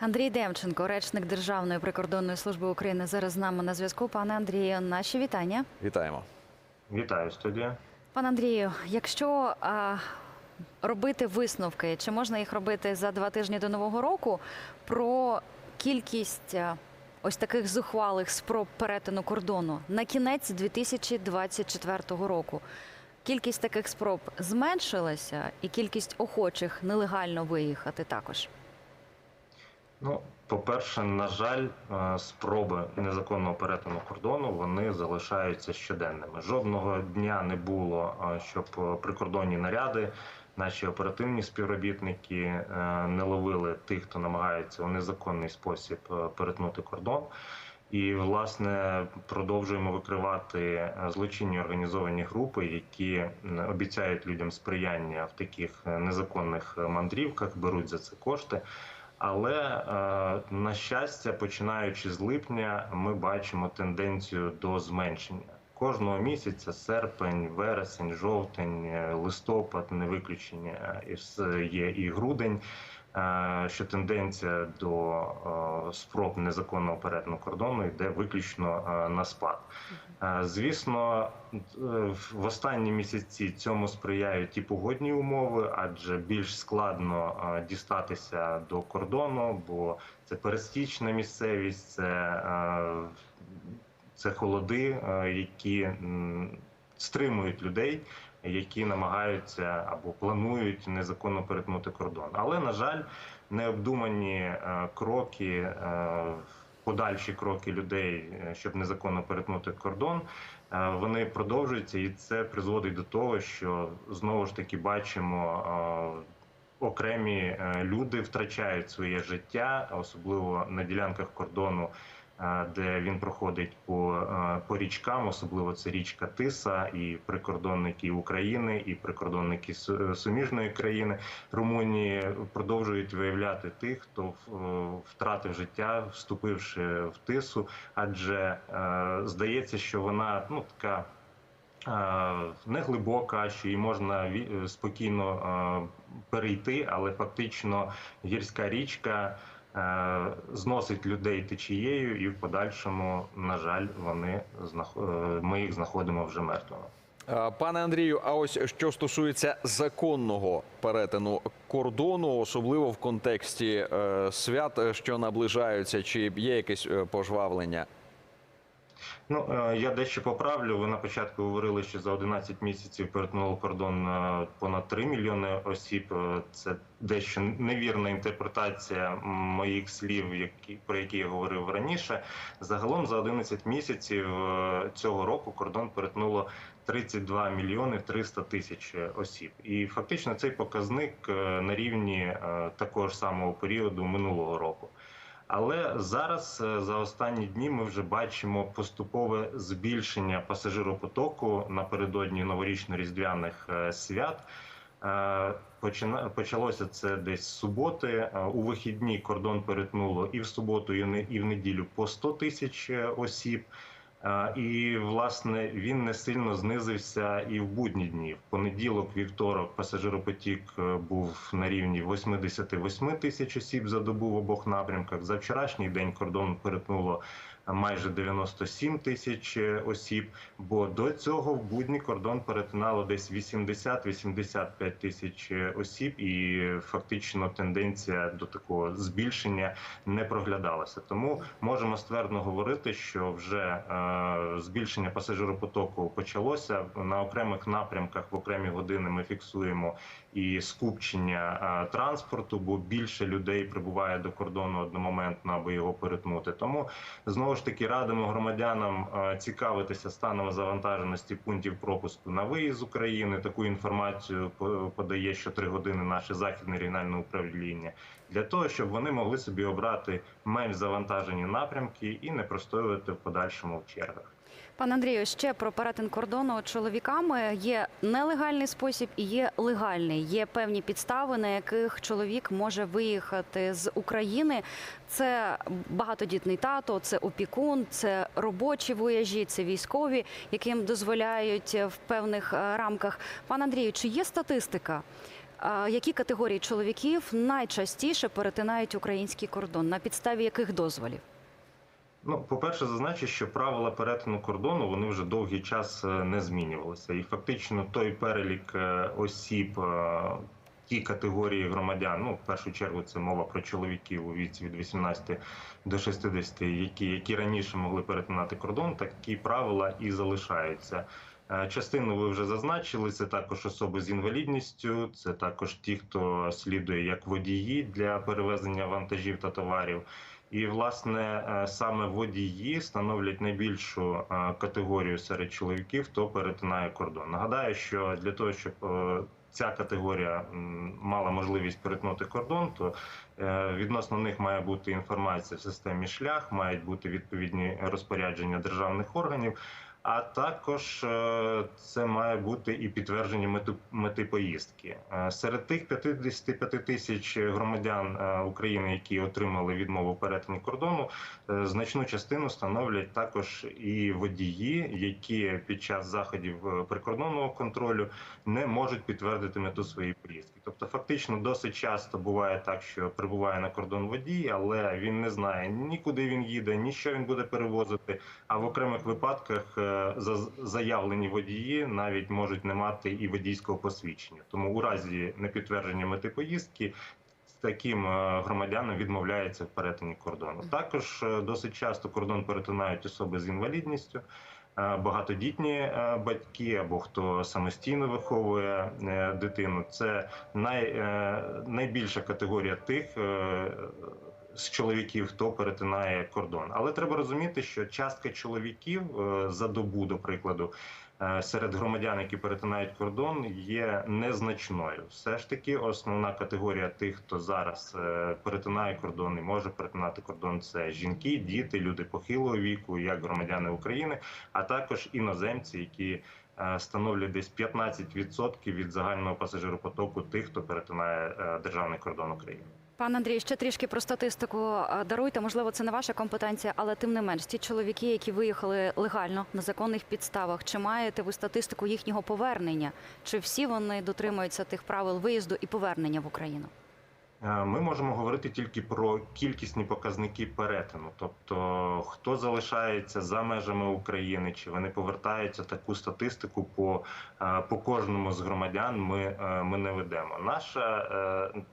Андрій Демченко, речник Державної прикордонної служби України, зараз з нами на зв'язку. Пане Андрію, наші вітання. Вітаємо. Вітаю студія. Пане Андрію, якщо а, робити висновки, чи можна їх робити за два тижні до нового року про кількість а, ось таких зухвалих спроб перетину кордону на кінець 2024 року? Кількість таких спроб зменшилася, і кількість охочих нелегально виїхати також. Ну, по-перше, на жаль, е, спроби незаконного перетину кордону вони залишаються щоденними. Жодного дня не було, е, щоб прикордонні наряди, наші оперативні співробітники е, не ловили тих, хто намагається у незаконний спосіб перетнути кордон. І власне продовжуємо викривати злочинні організовані групи, які обіцяють людям сприяння в таких незаконних мандрівках, беруть за це кошти. Але е, на щастя, починаючи з липня, ми бачимо тенденцію до зменшення кожного місяця. Серпень, вересень, жовтень, е, листопад, не виключення е, є і грудень. Е, Що тенденція до е, спроб незаконного перетину кордону йде виключно е, на спад. Звісно, в останні місяці цьому сприяють і погодні умови, адже більш складно дістатися до кордону, бо це перестічна місцевість, це, це холоди, які стримують людей, які намагаються або планують незаконно перетнути кордон. Але на жаль, необдумані е, кроки. е, Подальші кроки людей, е, щоб незаконно перетнути кордон, вони продовжуються, і це призводить до того, що знову ж таки бачимо. Окремі люди втрачають своє життя, особливо на ділянках кордону, де він проходить по, е, по річкам, особливо це річка Тиса, і прикордонники України, і прикордонники суміжної країни Румунії продовжують виявляти тих, хто е, втратив життя, вступивши в тису, адже е, здається, що вона ну така. е, Не глибока, що її можна спокійно е, перейти, але фактично гірська річка е, зносить людей течією, і в подальшому, на жаль, вони е, ми їх знаходимо вже мертвими. Е, Пане Андрію, а ось що стосується законного перетину кордону, особливо в контексті е, свят, е, що наближаються, чи є якесь е, пожвавлення? Ну е, я дещо поправлю. Ви на початку говорили, що за 11 місяців перетнуло кордон е, понад 3 мільйони осіб. Е, Це дещо невірна інтерпретація моїх слів, які про які я говорив раніше. Загалом за 11 місяців цього року кордон перетнуло 32 мільйони 300 тисяч осіб. І фактично цей показник на рівні такого ж самого періоду минулого року. Але зараз е, за останні дні ми вже бачимо поступове збільшення пасажиропотоку напередодні новорічно-різдвяних е, свят. Е, Почалося це десь з суботи. У вихідні кордон перетнуло і в суботу, і в неділю по 100 тисяч осіб. Е, І власне він не сильно знизився і в будні дні. В понеділок, вівторок пасажиропотік е, був на рівні 88 тисяч осіб за добу в обох напрямках. За вчорашній день кордон перетнуло майже 97 тисяч е, осіб. Бо до цього в будні кордон перетинало десь 80-85 тисяч е, осіб, і фактично тенденція до такого збільшення не проглядалася. Тому можемо ствердно говорити, що вже е, збільшення пасажиропотоку почалося на окремих напрямках. В окремі години ми фіксуємо і скупчення е, транспорту, бо більше людей прибуває до кордону одномоментно, аби його перетнути. Тому знову ж таки радимо громадянам е, цікавитися станом завантаженості пунктів пропуску на виїзд з України. Таку інформацію по- подає щотри години наше західне регіональне управління для того, щоб вони могли собі обрати менш завантажені напрямки і не простоювати в подальшому в чергах. Пане Андрію, ще про перетин кордону чоловіками є нелегальний спосіб і є легальний. Є певні підстави, на яких чоловік може виїхати з України. Це багатодітний тато, це опікун, це робочі вояжі, це військові, яким дозволяють в певних е, рамках. Пане Андрію, чи є статистика? Які категорії чоловіків найчастіше перетинають український кордон? На підставі яких дозволів? Ну, по-перше, зазначу, що правила перетину кордону вони вже довгий час е, не змінювалися. І фактично той перелік е, осіб, е, ті категорії громадян, ну в першу чергу це мова про чоловіків у віці від 18 до 60, які, які раніше могли перетинати кордон, такі правила і залишаються. Частину ви вже зазначили. Це також особи з інвалідністю, це також ті, хто слідує як водії для перевезення вантажів та товарів. І власне е, саме водії становлять найбільшу е, категорію серед чоловіків, хто перетинає кордон. Нагадаю, що для того, щоб е, ця категорія мала можливість перетнути кордон, то відносно них має бути інформація в системі шлях, мають бути відповідні розпорядження державних органів. А також е, це має бути і підтвердження мети, мети поїздки. Е, Серед тих 55 тисяч громадян е, України, які отримали відмову перетині кордону, значну частину становлять також і водії, які під час заходів прикордонного контролю не можуть підтвердити мету своєї поїздки. Тобто, фактично, досить часто буває так, що прибуває на кордон водій, але він не знає ні куди він їде, ні що він буде перевозити. А в окремих випадках заявлені водії навіть можуть не мати і водійського посвідчення. Тому у разі непідтвердження мети поїздки таким е, громадянам відмовляється в перетині кордону. Також е, досить часто кордон перетинають особи з інвалідністю. е, Багатодітні батьки або хто самостійно виховує дитину, це най, найбільша категорія тих з чоловіків, хто перетинає кордон. Але треба розуміти, що частка чоловіків е, за добу, до прикладу, е, серед громадян, які перетинають кордон, є незначною. Все ж таки, основна категорія тих, хто зараз е, перетинає кордон і може перетинати кордон, це жінки, діти, люди похилого віку, як громадяни України, а також іноземці, які становлять десь 15% від загального пасажиропотоку тих, хто перетинає державний кордон України. Пан Андрій, ще трішки про статистику даруйте. Можливо, це не ваша компетенція, але тим не менш, ті чоловіки, які виїхали легально на законних підставах, чи маєте ви статистику їхнього повернення? Чи всі вони дотримуються тих правил виїзду і повернення в Україну? Е, Ми можемо говорити тільки про кількісні показники перетину, тобто хто залишається за межами України, чи вони повертаються таку статистику по, е, по кожному з громадян. Ми, е, ми не ведемо. Наше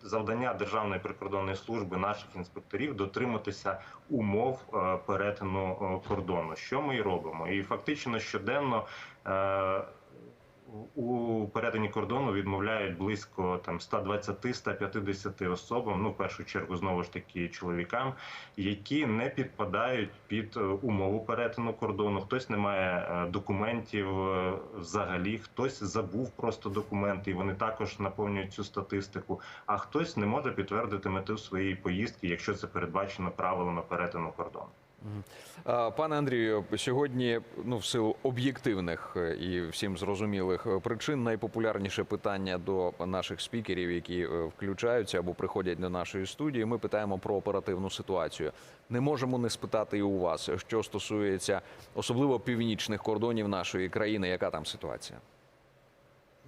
завдання Державної прикордонної служби, наших інспекторів дотриматися умов перетину кордону. Що ми і робимо? І фактично щоденно. У перетині кордону відмовляють близько там 120-150 особам, ну в першу чергу знову ж таки чоловікам, які не підпадають під е, умову перетину кордону. Хтось не має е, документів е, взагалі, хтось забув просто документи, і вони також наповнюють цю статистику. А хтось не може підтвердити мету своєї поїздки, якщо це передбачено правилами перетину кордону. Пане Андрію, сьогодні, ну в силу об'єктивних е, і всім зрозумілих е, причин, найпопулярніше питання до наших спікерів, які е, включаються або приходять до нашої студії. Ми питаємо про оперативну ситуацію. Не можемо не спитати і у вас, що стосується особливо північних кордонів нашої країни. Яка там ситуація?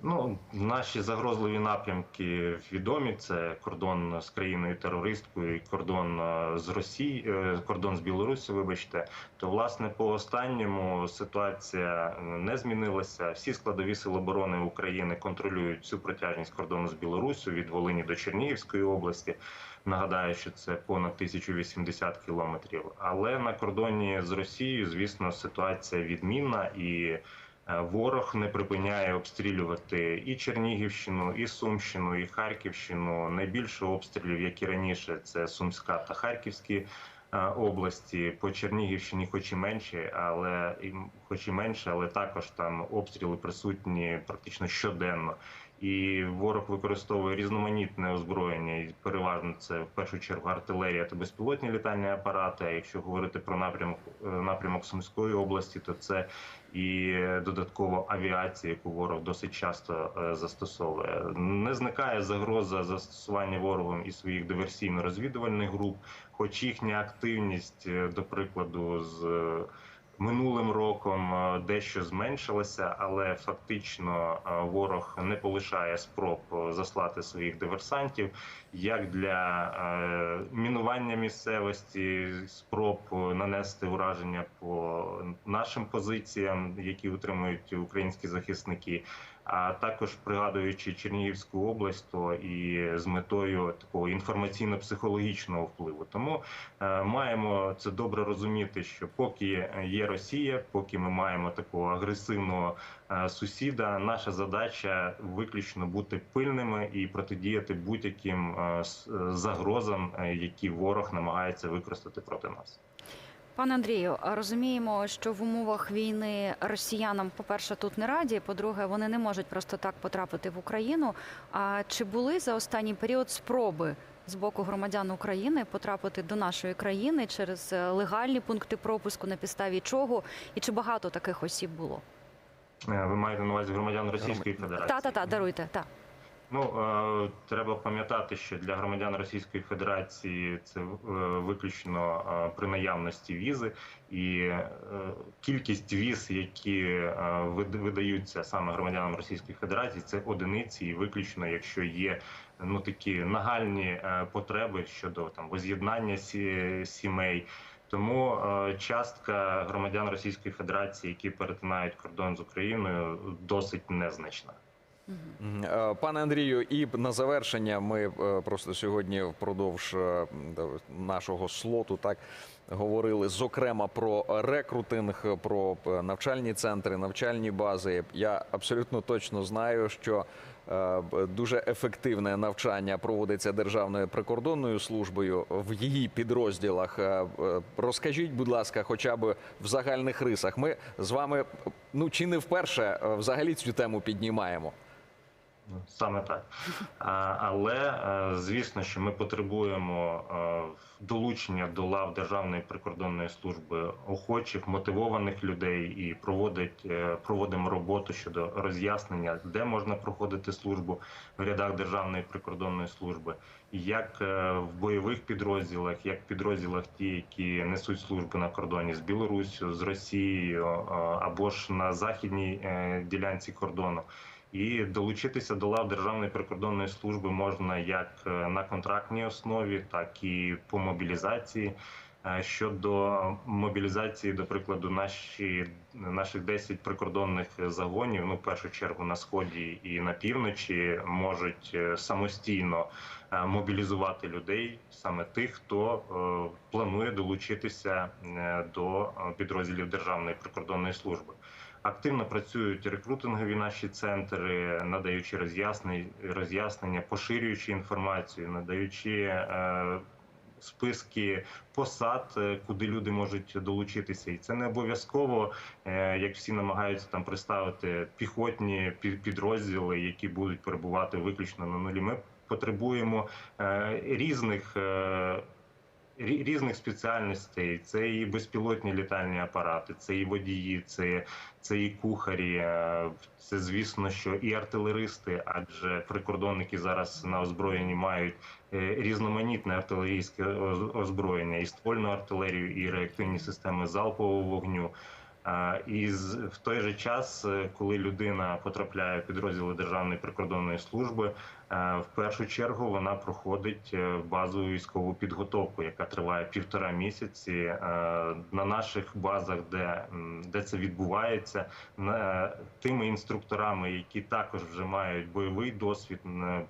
Ну, наші загрозливі напрямки відомі. Це кордон з країною терористкою, кордон е, з Росії, е, кордон з Білорусі. Вибачте, то власне по останньому ситуація е, не змінилася. Всі складові сили оборони України контролюють всю протяжність кордону з Білорусі від Волині до Чернігівської області. Нагадаю, що це понад 1080 кілометрів. Але на кордоні з Росією, звісно, ситуація відмінна і. Е, Ворог не припиняє обстрілювати і Чернігівщину, і Сумщину, і Харківщину. Найбільше обстрілів, як і раніше, це Сумська та Харківські е, області. По Чернігівщині, хоч і менше, але хоч і менше, але також там обстріли присутні практично щоденно. І ворог використовує різноманітне озброєння, і переважно це в першу чергу артилерія та безпілотні літальні апарати. А якщо говорити про напрямок е, напрямок Сумської області, то це і додатково авіація, яку ворог досить часто е, застосовує. Не зникає загроза застосування ворогом і своїх диверсійно-розвідувальних груп, хоч їхня активність, е, до прикладу, з Минулим роком е, дещо зменшилося, але фактично е, ворог не полишає спроб е, заслати своїх диверсантів як для мінування місцевості, спроб нанести ураження по нашим позиціям, які утримують українські захисники. А також пригадуючи Чернігівську область, то і з метою такого інформаційно-психологічного впливу. Тому е, маємо це добре розуміти, що поки є Росія, поки ми маємо такого агресивного е, сусіда, наша задача виключно бути пильними і протидіяти будь-яким е, е, загрозам, е, які ворог намагається використати проти нас. Пане Андрію, розуміємо, що в умовах війни росіянам, по-перше, тут не раді. По-друге, вони не можуть просто так потрапити в Україну. А чи були за останній період спроби з боку громадян України потрапити до нашої країни через е, легальні пункти пропуску, на підставі чого? І чи багато таких осіб було? Е, Ви маєте на увазі громадян Російської Федерації? Та та та даруйте. Та Ну е, треба пам'ятати, що для громадян Російської Федерації це е, виключно е, при наявності візи, і е, кількість віз, які е, видаються саме громадянам Російської Федерації, це одиниці, і виключно, якщо є ну такі нагальні е, потреби щодо там воз'єднання сі- сімей. Тому е, частка громадян Російської Федерації, які перетинають кордон з Україною, досить незначна. Е, Пане Андрію, і на завершення ми е, просто сьогодні впродовж е, нашого слоту так говорили зокрема про рекрутинг, про навчальні центри, навчальні бази. Я абсолютно точно знаю, що дуже ефективне навчання проводиться Державною прикордонною службою в її підрозділах. Розкажіть, будь ласка, хоча б в загальних рисах. Ми з вами ну чи не вперше взагалі цю тему піднімаємо. Саме так. Але е, звісно, що ми потребуємо е, долучення до лав Державної прикордонної служби охочих, мотивованих людей і проводить, е, проводимо роботу щодо роз'яснення, де можна проходити службу в рядах Державної прикордонної служби, як в бойових підрозділах, як в підрозділах ті, які несуть службу на кордоні з Білоруссю, з Росією або ж на західній ділянці кордону. І долучитися до лав Державної прикордонної служби можна як е, на контрактній основі, так і по мобілізації. Е, Щодо мобілізації, до прикладу, наші наших 10 прикордонних загонів, ну в першу чергу на сході і на півночі, можуть е, самостійно мобілізувати людей, саме тих, хто планує долучитися до підрозділів Державної прикордонної служби. Активно працюють рекрутингові наші центри, надаючи роз'яснення, роз'яснення, поширюючи інформацію, надаючи е, списки посад, е, куди люди можуть долучитися, і це не обов'язково, е, як всі намагаються там представити піхотні пі- підрозділи, які будуть перебувати виключно на нулі. Ми потребуємо різних. рі- Різних спеціальностей це і безпілотні літальні апарати, це і водії, це, це і кухарі, е, це звісно, що і артилеристи, адже прикордонники зараз на озброєнні мають е, різноманітне артилерійське озброєння, і ствольну артилерію, і реактивні системи залпового вогню. І в той же час, е, коли людина потрапляє в підрозділи Державної прикордонної служби, в першу чергу вона проходить е, базову військову підготовку, яка триває півтора місяці е, на наших базах, де, де це відбувається, тими інструкторами, які також вже мають бойовий досвід,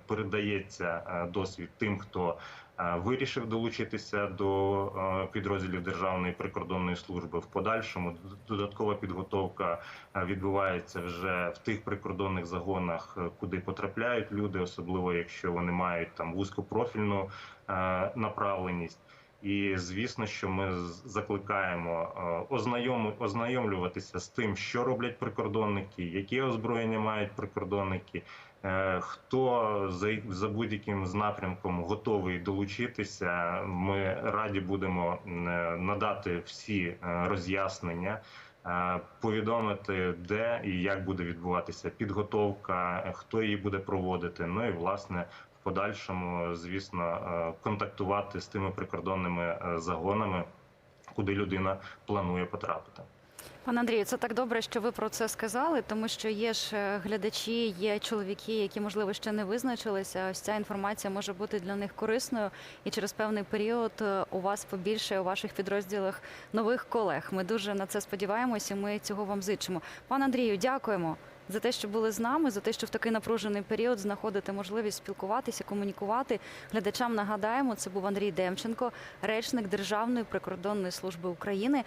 передається е, досвід тим, хто е, вирішив долучитися до е, підрозділів Державної прикордонної служби. В подальшому додаткова підготовка е, відбувається вже в тих прикордонних загонах, е, куди потрапляють люди, особливо якщо вони мають там вузькопрофільну е, направленість. І звісно, що ми закликаємо е, ознайом, ознайомлюватися з тим, що роблять прикордонники, які озброєння мають прикордонники, е, хто за, за будь-яким напрямком готовий долучитися. Ми раді будемо надати всі роз'яснення. Е, Повідомити, де і як буде відбуватися підготовка, е, хто її буде проводити. Ну і власне в подальшому, звісно, е, контактувати з тими прикордонними загонами, куди людина планує потрапити. Пане Андрію, це так добре, що ви про це сказали, тому що є ж е, глядачі, є чоловіки, які можливо ще не визначилися. Ось ця інформація може бути для них корисною, і через певний період е, у вас побільше у ваших підрозділах нових колег. Ми дуже на це сподіваємося. Ми цього вам зичимо. Пане Андрію, дякуємо. За те, що були з нами, за те, що в такий напружений період знаходите можливість спілкуватися, комунікувати. Глядачам нагадаємо, це був Андрій Демченко, речник Державної прикордонної служби України.